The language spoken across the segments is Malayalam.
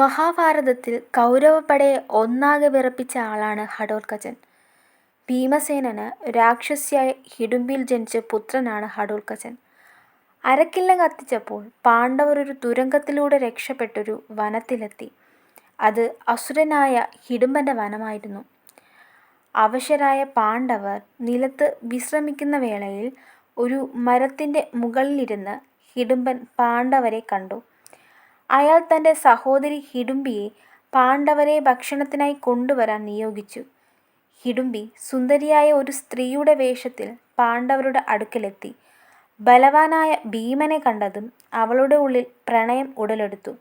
മഹാഭാരതത്തിൽ കൗരവപ്പടയെ ഒന്നാകെ വിറപ്പിച്ച ആളാണ് ഘടോത്കചൻ. ഭീമസേനന് രാക്ഷസിയായ ഹിഡുമ്പിയിൽ ജനിച്ച പുത്രനാണ് ഘടോത്കചൻ. അരക്കില്ല കത്തിച്ചപ്പോൾ പാണ്ഡവർ ഒരു തുരങ്കത്തിലൂടെ രക്ഷപ്പെട്ടൊരു വനത്തിലെത്തി. അത് അസുരനായ ഹിഡുമ്പന്റെ വനമായിരുന്നു. അവശരായ പാണ്ഡവർ നിലത്ത് വിശ്രമിക്കുന്ന വേളയിൽ ഒരു മരത്തിന്റെ മുകളിലിരുന്ന് ഹിഡുമ്പൻ പാണ്ഡവരെ കണ്ടു. അയാൾ തന്റെ സഹോദരി ഹിഡുംബിയെ പാണ്ഡവരെ ഭക്ഷണത്തിനായി കൊണ്ടുവരാൻ നിയോഗിച്ചു. ഹിഡുംബി സുന്ദരിയായ ഒരു സ്ത്രീയുടെ വേഷത്തിൽ പാണ്ഡവരുടെ അടുക്കലെത്തി. ബലവാനായ ഭീമനെ കണ്ടതും അവളുടെ ഉള്ളിൽ പ്രണയം ഉടലെടുത്തു.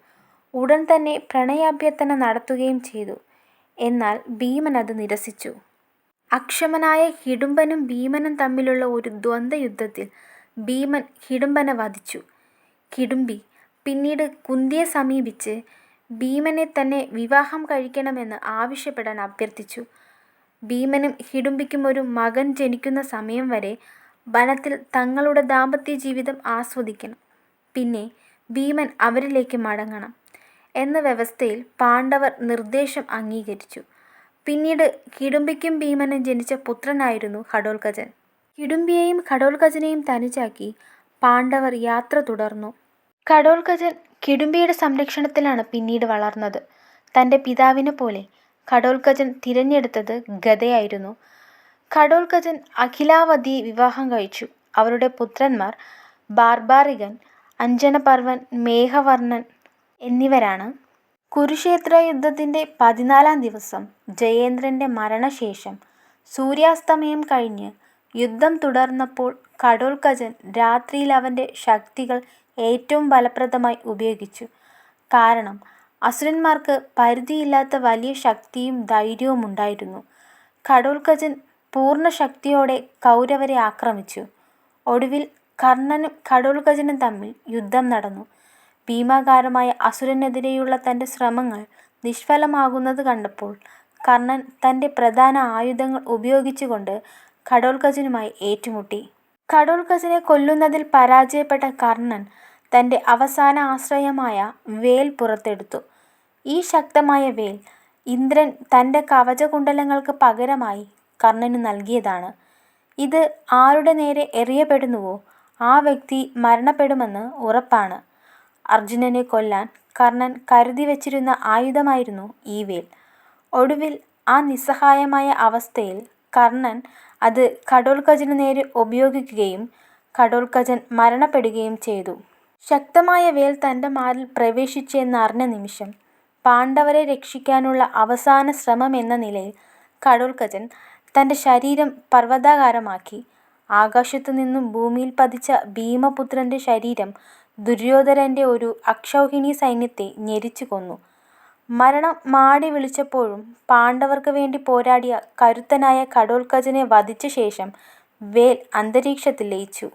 ഉടൻ തന്നെ പ്രണയാഭ്യർത്ഥന നടത്തുകയും ചെയ്തു. എന്നാൽ ഭീമൻ അത് നിരസിച്ചു. അക്ഷമനായ ഹിഡുംബനും ഭീമനും തമ്മിലുള്ള ഒരു ദ്വന്ദ്വയുദ്ധത്തിൽ ഭീമൻ ഹിഡുംബനെ വധിച്ചു. ഹിഡുമ്പി പിന്നീട് കുന്തിയെ സമീപിച്ച് ഭീമനെ തന്നെ വിവാഹം കഴിക്കണമെന്ന് ആവശ്യപ്പെടാൻ അഭ്യർത്ഥിച്ചു. ഭീമനും ഹിടുംബിക്കും ഒരു മകൻ ജനിക്കുന്ന സമയം വരെ വനത്തിൽ തങ്ങളുടെ ദാമ്പത്യ ജീവിതം ആസ്വദിക്കണം. പിന്നെ ഭീമൻ അവരിലേക്ക് മടങ്ങണം എന്ന വ്യവസ്ഥയിൽ പാണ്ഡവർ നിർദ്ദേശം അംഗീകരിച്ചു. പിന്നീട് കിടുംബിക്കും ഭീമനും ജനിച്ച പുത്രനായിരുന്നു ഘടോത്കചൻ. കിടുംബിയെയും ഘടോത്കചനെയും തനിച്ചാക്കി പാണ്ഡവർ യാത്ര തുടർന്നു. ഘടോത്കചൻ കിടുംബിയുടെ സംരക്ഷണത്തിലാണ് പിന്നീട് വളർന്നത്. തന്റെ തന്റെ പിതാവിനെപ്പോലെ ഘടോത്കചൻ തിരഞ്ഞെടുത്തത് ഗദയായിരുന്നു. ഘടോത്കചൻ അഹിലാവതിയെ വിവാഹം കഴിച്ചു. അവരുടെ പുത്രന്മാർ ബാർബാറികൻ, അഞ്ജനപർവൻ മേഘവർണൻ എന്നിവരാണ്. കുരുക്ഷേത്ര യുദ്ധത്തിന്റെ പതിനാലാം ദിവസം ജയേന്ദ്രന്റെ മരണശേഷം സൂര്യാസ്തമയം കഴിഞ്ഞ് യുദ്ധം തുടർന്നപ്പോൾ ഘടോത്കചൻ രാത്രിയിൽ അവന്റെ ശക്തികൾ ഏറ്റവും ഫലപ്രദമായി ഉപയോഗിച്ചു. കാരണം അസുരന്മാർക്ക് പരിധിയില്ലാത്ത വലിയ ശക്തിയും ധൈര്യവും ഉണ്ടായിരുന്നു ധൈര്യവുമുണ്ടായിരുന്നു. പൂർണ ശക്തിയോടെ കൗരവരെ ആക്രമിച്ചു. ഒടുവിൽ കർണനും ഘടോത്കചനും തമ്മിൽ യുദ്ധം നടന്നു. ഭീമാകാരമായ അസുരനെതിരെയുള്ള തന്റെ ശ്രമങ്ങൾ നിഷ്ഫലമാകുന്നത് കണ്ടപ്പോൾ കർണൻ തന്റെ പ്രധാന ആയുധങ്ങൾ ഉപയോഗിച്ചുകൊണ്ട് ഘടോത്കചനുമായി ഏറ്റുമുട്ടി. ഘടോത്കചനെ കൊല്ലുന്നതിൽ പരാജയപ്പെട്ട കർണൻ തന്റെ അവസാന ആശ്രയമായ വേൽ പുറത്തെടുത്തു. ഈ ശക്തമായ വേൽ ഇന്ദ്രൻ തന്റെ കവചകുണ്ടലങ്ങൾക്ക് പകരമായി കർണന് നൽകിയതാണ്. ഇത് ആരുടെ നേരെ എറിയപ്പെടുന്നുവോ ആ വ്യക്തി മരണപ്പെടുമെന്ന് ഉറപ്പാണ്. അർജുനനെ കൊല്ലാൻ കർണൻ കരുതി വച്ചിരുന്ന ആയുധമായിരുന്നു ഈ വേൽ. ഒടുവിൽ ആ നിസ്സഹായമായ അവസ്ഥയിൽ കർണൻ അത് ഘടോത്കചനു നേരെ ഉപയോഗിക്കുകയും ഘടോത്കചൻ മരണപ്പെടുകയും ചെയ്തു. ശക്തമായ വേൽ തന്റെ മാറിൽ പ്രവേശിച്ചെന്നറിഞ്ഞ നിമിഷം പാണ്ഡവരെ രക്ഷിക്കാനുള്ള അവസാന ശ്രമമെന്ന നിലയിൽ ഘടോത്കചൻ തന്റെ ശരീരം പർവതാകാരമാക്കി. ആകാശത്തുനിന്നും ഭൂമിയിൽ പതിച്ച ഭീമപുത്രന്റെ ശരീരം ദുര്യോധനന്റെ ഒരു അക്ഷൗഹിണി സൈന്യത്തെ ഞെരിച്ചു കൊന്നു. മരണം മാടി വിളിച്ചപ്പോഴും പാണ്ഡവർക്ക് വേണ്ടി പോരാടിയ കരുത്തനായ ഘടോത്കചനെ വധിച്ച ശേഷം വേൽ അന്തരീക്ഷത്തിൽ ലയിച്ചു.